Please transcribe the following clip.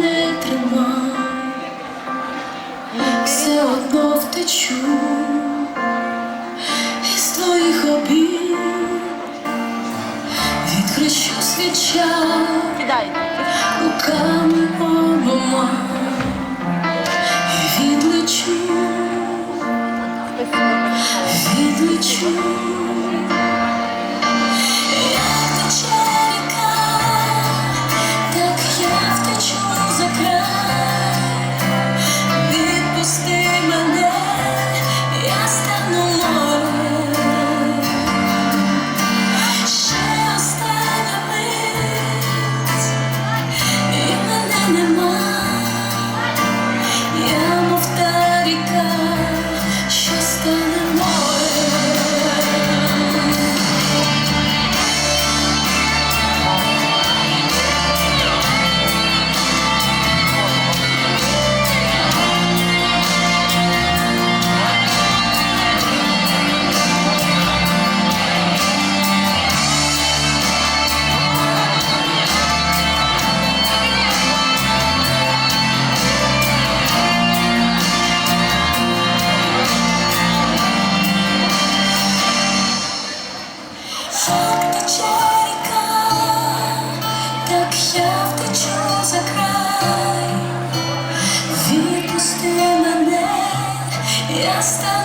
не тримай, все одно втечу із твоїх обід, відкричу свіча руками обома і відлечу, відлечу. just a